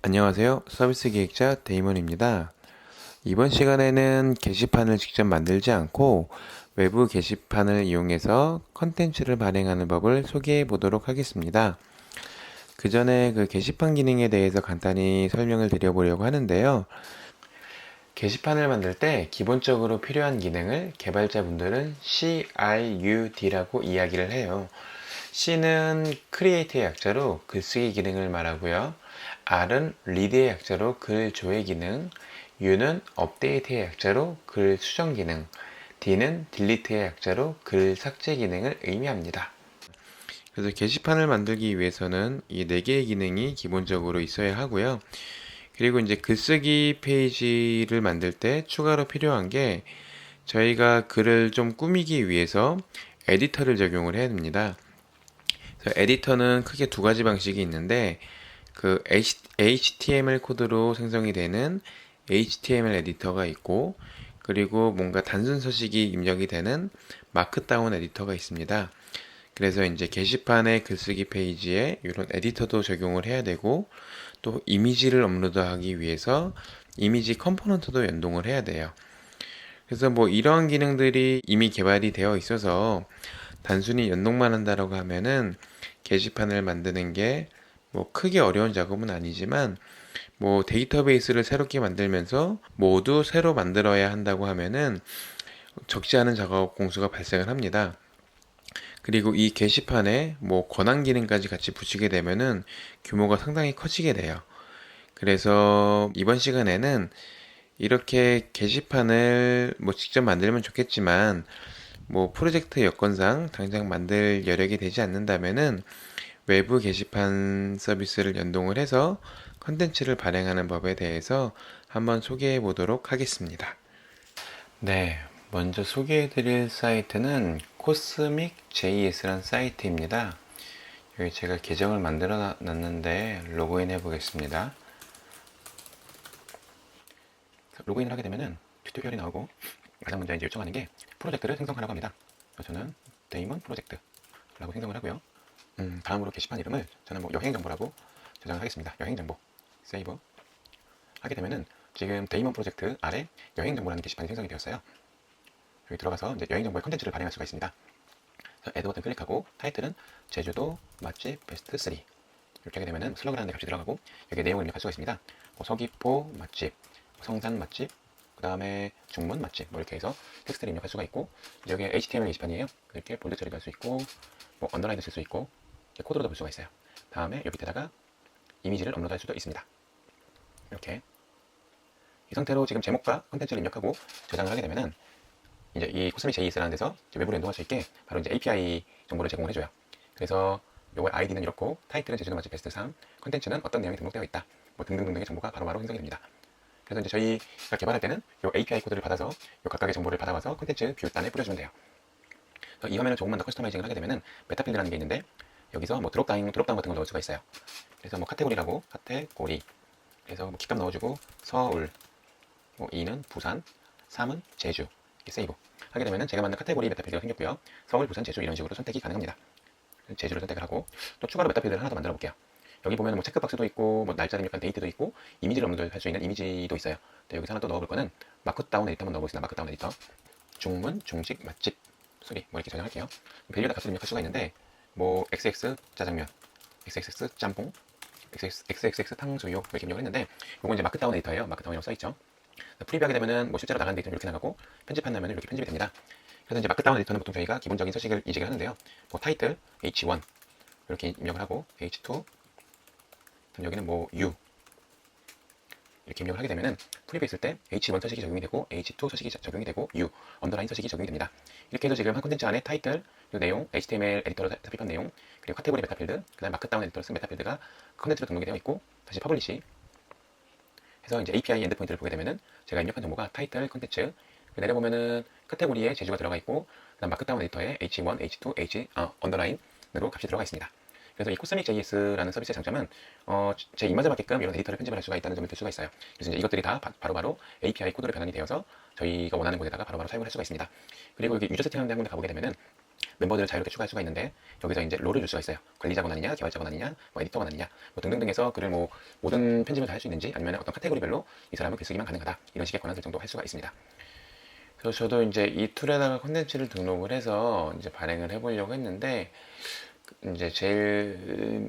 안녕하세요. 서비스 기획자 데이먼입니다. 이번 시간에는 게시판을 직접 만들지 않고 외부 게시판을 이용해서 컨텐츠를 발행하는 법을 소개해 보도록 하겠습니다. 그 전에 그 게시판 기능에 대해서 간단히 설명을 드려보려고 하는데요. 게시판을 만들 때 기본적으로 필요한 기능을 개발자분들은 CRUD라고 이야기를 해요. C는 크리에이트의 약자로 글쓰기 기능을 말하고요. R은 리드의 약자로 글 조회 기능, U는 업데이트의 약자로 글 수정 기능, D는 딜리트의 약자로 글 삭제 기능을 의미합니다. 그래서 게시판을 만들기 위해서는 이 네 개의 기능이 기본적으로 있어야 하고요. 그리고 이제 글쓰기 페이지를 만들 때 추가로 필요한 게 저희가 글을 좀 꾸미기 위해서 에디터를 적용을 해야 됩니다. 에디터는 크게 두 가지 방식이 있는데 그 HTML 코드로 생성이 되는 HTML 에디터가 있고 그리고 뭔가 단순 서식이 입력이 되는 마크다운 에디터가 있습니다. 그래서 이제 게시판의 글쓰기 페이지에 이런 에디터도 적용을 해야 되고 또 이미지를 업로드하기 위해서 이미지 컴포넌트도 연동을 해야 돼요. 그래서 뭐 이러한 기능들이 이미 개발이 되어 있어서 단순히 연동만 한다라고 하면은 게시판을 만드는 게 뭐 크게 어려운 작업은 아니지만 뭐 데이터베이스를 새롭게 만들면서 모두 새로 만들어야 한다고 하면은 적지 않은 작업 공수가 발생을 합니다. 그리고 이 게시판에 뭐 권한 기능까지 같이 붙이게 되면은 규모가 상당히 커지게 돼요. 그래서 이번 시간에는 이렇게 게시판을 뭐 직접 만들면 좋겠지만 뭐 프로젝트 여건상 당장 만들 여력이 되지 않는다면은 외부 게시판 서비스를 연동을 해서 컨텐츠를 발행하는 법에 대해서 한번 소개해 보도록 하겠습니다. 네, 먼저 소개해 드릴 사이트는 코스믹 JS라는 사이트입니다. 여기 제가 계정을 만들어 놨는데 로그인 해 보겠습니다. 로그인을 하게 되면은 튜토리얼이 나오고 가장 먼저 이제 요청하는 게 프로젝트를 생성하라고 합니다. 저는 데이먼 프로젝트라고 생성을 하고요. 음, 다음으로 게시판 이름을 저는 뭐 여행 정보라고 저장을 하겠습니다. 여행 정보 세이브 하게 되면은 지금 데이먼 프로젝트 아래 여행 정보라는 게시판이 생성이 되었어요. 여기 들어가서 이제 여행 정보의 컨텐츠를 발행할 수가 있습니다. 애드 버튼 클릭하고 타이틀은 제주도 맛집 베스트 3 이렇게 하게 되면은 슬로그라는 값이 들어가고 여기 내용을 입력할 수가 있습니다. 뭐 서귀포 맛집, 성산 맛집, 그 다음에 중문 맛집 뭐 이렇게 해서 텍스트를 입력할 수가 있고 여기에 HTML 게시판이에요. 이렇게 볼드 처리도 할 수 있고 뭐 언더라인도 쓸 수 있고 코드로도 볼 수가 있어요. 다음에 여기 밑에다가 이미지를 업로드할 수도 있습니다. 이렇게 이 상태로 지금 제목과 컨텐츠를 입력하고 저장을 하게 되면은 이제 이 코스믹 JS라는 데서 외부로 연동할 수 있게 바로 이제 API 정보를 제공을 해줘요. 그래서 요거 아이디는 이렇고 타이틀은 제주도 맛집 베스트 3, 컨텐츠는 어떤 내용이 등록되어 있다. 뭐 등등등등의 정보가 바로바로 생성이 됩니다. 그래서 이제 저희가 개발할 때는 요 API 코드를 받아서 요 각각의 정보를 받아와서 컨텐츠 뷰단에 뿌려주면 돼요. 이 화면을 조금만 더 커스터마이징을 하게 되면은 메타필드라는 게 있는데 여기서 뭐 드롭다운, 드롭다운 같은 걸 넣을 수가 있어요. 그래서 뭐 카테고리라고 카테고리 그래서 뭐 기값 넣어주고 서울 뭐 2는 부산 3은 제주 이렇게 세이브 하게 되면은 제가 만든 카테고리 메타필드가 생겼고요. 서울, 부산, 제주 이런 식으로 선택이 가능합니다. 제주를 선택을 하고 또 추가로 메타필드를 하나 더 만들어 볼게요. 여기 보면 뭐 체크박스도 있고 뭐 날짜 입력한 데이트도 있고 이미지를 업로드할 수 있는 이미지도 있어요. 여기서 하나 또 넣어볼 거는 마크다운 에디터 한번 넣어보겠습니다. 마크다운 에디터 중문, 중식, 맛집, 소리 뭐 이렇게 저장할게요. 밸류에다 값을 입력할 수가 있는데 뭐 xx 짜장면, xx 짬뽕, xx, xx 탕수육 이렇게 입력을 했는데 이건 이제 마크다운 에디터예요. 마크다운이라고 써있죠. 프리뷰하게 되면은 뭐 실제로 나가는 데이터는 이렇게 나가고 편집한 다면 이렇게 편집이 됩니다. 그래서 이제 마크다운 에디터는 보통 저희가 기본적인 서식을 인식을 하는데요. 뭐 타이틀 h1 이렇게 입력을 하고 h2 여기는 뭐 u 이렇게 입력을 하게 되면은 프리뷰 했을 때 h1 서식이 적용이 되고 h2 서식이 적용이 되고 u 언더라인 서식이 적용이 됩니다. 이렇게 해서 지금 한 콘텐츠 안에 타이틀, 내용, HTML 에디터로 삽입한 내용, 그리고 카테고리 메타필드, 그 다음 마크다운 에디터로 쓴 메타필드가 컨텐츠로 등록이 되어 있고 다시 퍼블리시 해서 이제 API 엔드포인트를 보게 되면은 제가 입력한 정보가 타이틀, 컨텐츠 내려보면은 카테고리에 제주가 들어가 있고 그다음 마크다운 에디터에 H1, H2, H 어, 언더라인으로 값이 들어가 있습니다. 그래서 이 코스믹 JS라는 서비스의 장점은 어, 제 입맛에 맞게끔 이런 데이터를 편집할 수가 있다는 점을 들 수가 있어요. 그래서 이제 이것들이 다 바로바로 API 코드로 변환이 되어서 저희가 원하는 곳에다가 바로 바로 사용을 할 수가 있습니다. 그리고 여기 유저 세팅하는 데 한 군데 가보게 되면은 멤버들을 자유롭게 추가할 수가 있는데 여기서 이제 롤을 줄 수가 있어요. 관리자 권한이냐, 개발자 권한이냐, 뭐 에디터 권한이냐, 뭐 등등등 해서 글을 뭐 모든 편집을 다 할 수 있는지 아니면 어떤 카테고리별로 이 사람은 글쓰기만 가능하다 이런 식의 권한 설정도 할 수가 있습니다. 그래서 저도 이제 이 툴에다가 콘텐츠를 등록을 해서 이제 발행을 해보려고 했는데 이제 제일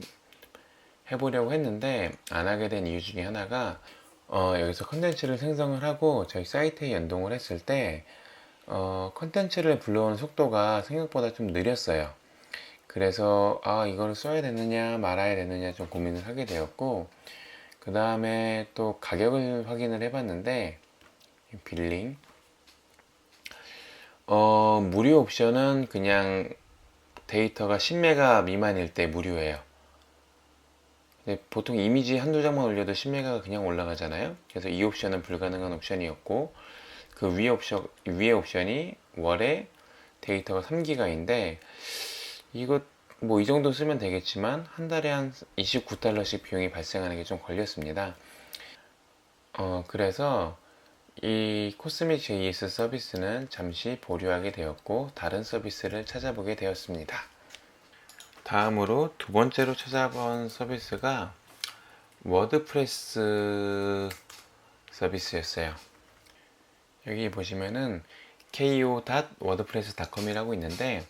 해보려고 했는데 안 하게 된 이유 중에 하나가 어, 여기서 컨텐츠를 생성을 하고 저희 사이트에 연동을 했을 때 어, 컨텐츠를 불러오는 속도가 생각보다 좀 느렸어요. 그래서 아 이거를 써야 되느냐 말아야 되느냐 좀 고민을 하게 되었고 그 다음에 또 가격을 확인을 해봤는데 빌링 어, 무료 옵션은 그냥 데이터가 10메가 미만일 때 무료예요. 보통 이미지 한두 장만 올려도 10메가가 그냥 올라가잖아요. 그래서 이 옵션은 불가능한 옵션이었고 그 위에 옵션 위에 옵션이 월에 데이터가 3기가인데 이거 뭐 이 정도 쓰면 되겠지만 한 달에 한 29달러씩 비용이 발생하는 게 좀 걸렸습니다. 어 그래서 이 코스믹 JS 서비스는 잠시 보류하게 되었고 다른 서비스를 찾아보게 되었습니다. 다음으로 두 번째로 찾아본 서비스가 워드프레스 서비스였어요. 여기 보시면은 ko.wordpress.com이라고 있는데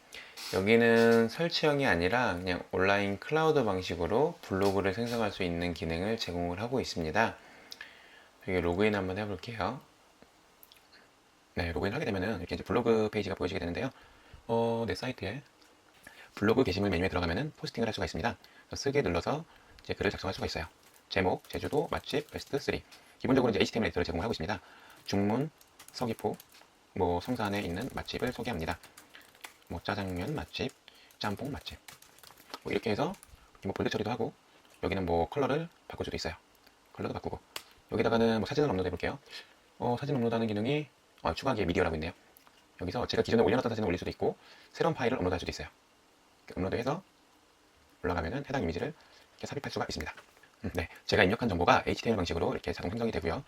여기는 설치형이 아니라 그냥 온라인 클라우드 방식으로 블로그를 생성할 수 있는 기능을 제공을 하고 있습니다. 여기 로그인 한번 해볼게요. 네, 로그인 하게 되면은 이렇게 이제 블로그 페이지가 보여지게 되는데요. 어, 내 사이트에 블로그 게시물 메뉴에 들어가면은 포스팅을 할 수가 있습니다. 쓰게 눌러서 이제 글을 작성할 수가 있어요. 제목, 제주도, 맛집, 베스트 3. 기본적으로 이제 HTML 에디터를 제공을 하고 있습니다. 중문, 서귀포, 뭐 성산에 있는 맛집을 소개합니다. 뭐 짜장면 맛집, 짬뽕 맛집. 뭐 이렇게 해서 뭐 볼드 처리도 하고 여기는 뭐 컬러를 바꿀 수도 있어요. 컬러도 바꾸고 여기다가는 뭐 사진을 업로드 해볼게요. 어, 사진 업로드하는 기능이 어, 추가하기에 미디어라고 있네요. 여기서 제가 기존에 올려놨던 사진을 올릴 수도 있고 새로운 파일을 업로드할 수도 있어요. 업로드해서 올라가면은 해당 이미지를 이렇게 삽입할 수가 있습니다. 음, 네, 제가 입력한 정보가 HTML 방식으로 이렇게 자동 생성이 되고요.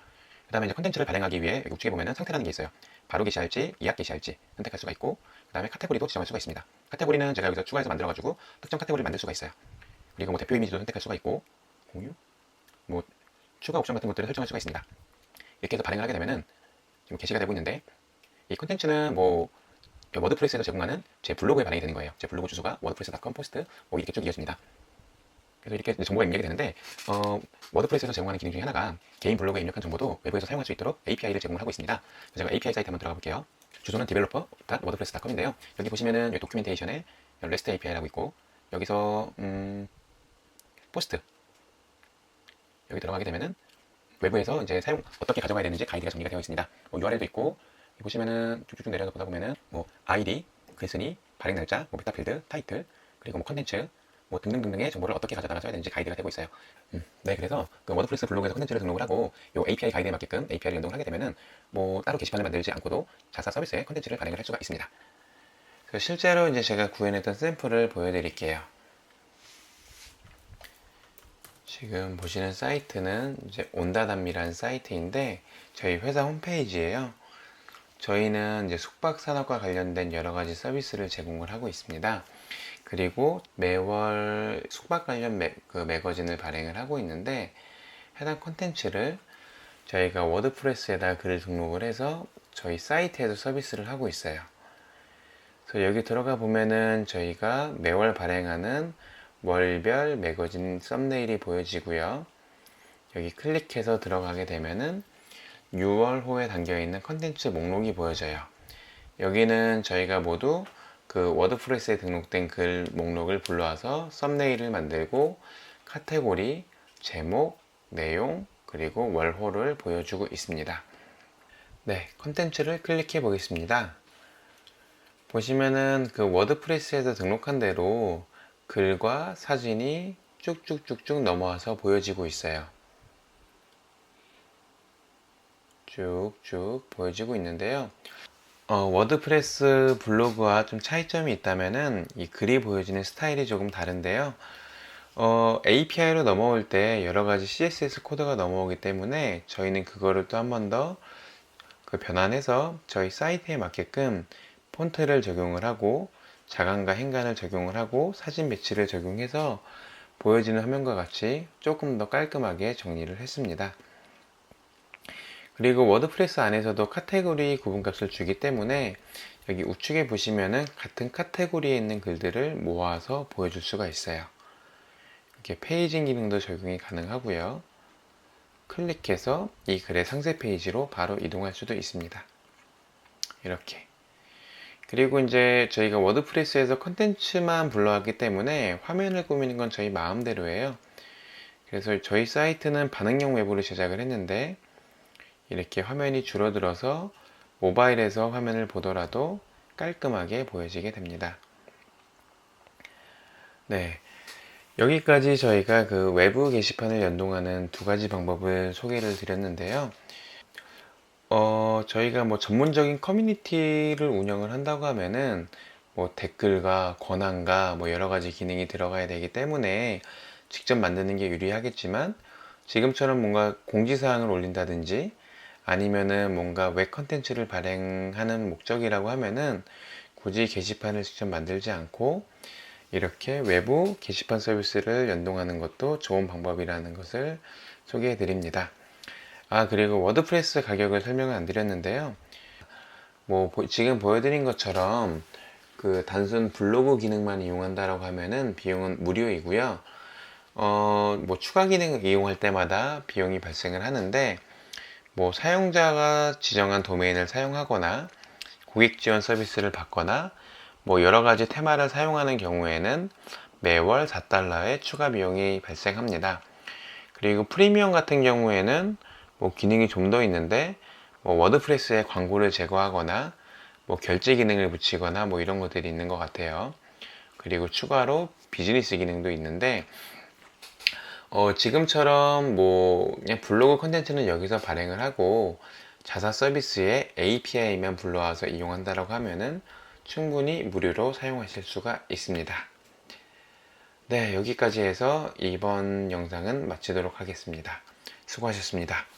그 다음에 이제 컨텐츠를 발행하기 위해 우측에 보면은 상태라는 게 있어요. 바로 게시할지, 이악 게시할지 선택할 수가 있고, 그 다음에 카테고리도 지정할 수가 있습니다. 카테고리는 제가 여기서 추가해서 만들어가지고 특정 카테고리를 만들 수가 있어요. 그리고 뭐 대표 이미지도 선택할 수가 있고, 공유, 뭐 추가 옵션 같은 것들을 설정할 수가 있습니다. 이렇게 해서 발행을 하게 되면은 지금 게시가 되고 있는데 이 콘텐츠는 뭐 워드프레스에서 제공하는 제 블로그에 반영이 되는 거예요. 제 블로그 주소가 wordpress.com 포스트 뭐 이렇게 쭉 이어집니다. 그래서 이렇게 정보가 입력이 되는데 어, 워드프레스에서 제공하는 기능 중에 하나가 개인 블로그에 입력한 정보도 외부에서 사용할 수 있도록 API를 제공을 하고 있습니다. 제가 API 사이트 한번 들어가 볼게요. 주소는 developer.wordpress.com인데요. 여기 보시면은 여기 도큐멘테이션에 REST API라고 있고 여기서 음, 포스트 여기 들어가게 되면은 외부에서 이제 사용 어떻게 가져가야 되는지 가이드가 정리가 되어 있습니다. 뭐 URL도 있고 보시면은 쭉쭉 내려서 보다 보면은 뭐 아이디, 글쓴이, 발행 날짜, 뭐 메타 필드, 타이틀, 그리고 뭐 컨텐츠 뭐 등등등등의 정보를 어떻게 가져다가 써야 되는지 가이드가 되고 있어요. 음, 네, 그래서 그 워드프레스 블로그에서 컨텐츠를 등록을 하고 요 API 가이드에 맞게끔 API를 연동을 하게 되면은 뭐 따로 게시판을 만들지 않고도 자사 서비스에 컨텐츠를 발행을 할 수가 있습니다. 실제로 이제 제가 구현했던 샘플을 보여드릴게요. 지금 보시는 사이트는 이제 온다담이라는 사이트인데 저희 회사 홈페이지예요. 저희는 이제 숙박 산업과 관련된 여러 가지 서비스를 제공을 하고 있습니다. 그리고 매월 숙박 관련 매, 그 매거진을 발행을 하고 있는데 해당 콘텐츠를 저희가 워드프레스에다 글을 등록을 해서 저희 사이트에도 서비스를 하고 있어요. 그래서 여기 들어가 보면은 저희가 매월 발행하는 월별 매거진 썸네일이 보여지고요. 여기 클릭해서 들어가게 되면은 6월호에 담겨 있는 컨텐츠 목록이 보여져요. 여기는 저희가 모두 그 워드프레스에 등록된 글 목록을 불러와서 썸네일을 만들고 카테고리, 제목, 내용, 그리고 월호를 보여주고 있습니다. 네, 컨텐츠를 클릭해 보겠습니다. 보시면은 그 워드프레스에서 등록한 대로 글과 사진이 쭉쭉쭉쭉 넘어와서 보여지고 있어요. 쭉쭉 보여지고 있는데요. 어, 워드프레스 블로그와 좀 차이점이 있다면은 이 글이 보여지는 스타일이 조금 다른데요. 어, API로 넘어올 때 여러 가지 CSS 코드가 넘어오기 때문에 저희는 그거를 또 한 번 더 그 변환해서 저희 사이트에 맞게끔 폰트를 적용을 하고 자간과 행간을 적용을 하고 사진 배치를 적용해서 보여지는 화면과 같이 조금 더 깔끔하게 정리를 했습니다. 그리고 워드프레스 안에서도 카테고리 구분값을 주기 때문에 여기 우측에 보시면은 같은 카테고리에 있는 글들을 모아서 보여줄 수가 있어요. 이렇게 페이징 기능도 적용이 가능하고요. 클릭해서 이 글의 상세 페이지로 바로 이동할 수도 있습니다. 이렇게. 그리고 이제 저희가 워드프레스에서 컨텐츠만 불러왔기 때문에 화면을 꾸미는 건 저희 마음대로예요. 그래서 저희 사이트는 반응형 외부를 제작을 했는데 이렇게 화면이 줄어들어서 모바일에서 화면을 보더라도 깔끔하게 보여지게 됩니다. 네. 여기까지 저희가 그 외부 게시판을 연동하는 두 가지 방법을 소개를 드렸는데요. 어, 저희가 뭐 전문적인 커뮤니티를 운영을 한다고 하면은 뭐 댓글과 권한과 뭐 여러 가지 기능이 들어가야 되기 때문에 직접 만드는 게 유리하겠지만 지금처럼 뭔가 공지사항을 올린다든지 아니면은 뭔가 웹 컨텐츠를 발행하는 목적이라고 하면은 굳이 게시판을 직접 만들지 않고 이렇게 외부 게시판 서비스를 연동하는 것도 좋은 방법이라는 것을 소개해 드립니다. 아, 그리고 워드프레스 가격을 설명을 안 드렸는데요. 뭐, 보- 지금 보여드린 것처럼 그 단순 블로그 기능만 이용한다라고 하면은 비용은 무료이고요. 어, 뭐 추가 기능을 이용할 때마다 비용이 발생을 하는데 뭐 사용자가 지정한 도메인을 사용하거나 고객 지원 서비스를 받거나 뭐 여러 가지 테마를 사용하는 경우에는 매월 4달러의 추가 비용이 발생합니다. 그리고 프리미엄 같은 경우에는 뭐 기능이 좀 더 있는데 뭐 워드프레스에 광고를 제거하거나 뭐 결제 기능을 붙이거나 뭐 이런 것들이 있는 것 같아요. 그리고 추가로 비즈니스 기능도 있는데 어, 지금처럼 뭐 그냥 블로그 컨텐츠는 여기서 발행을 하고 자사 서비스에 API만 불러와서 이용한다라고 하면은 충분히 무료로 사용하실 수가 있습니다. 네, 여기까지 해서 이번 영상은 마치도록 하겠습니다. 수고하셨습니다.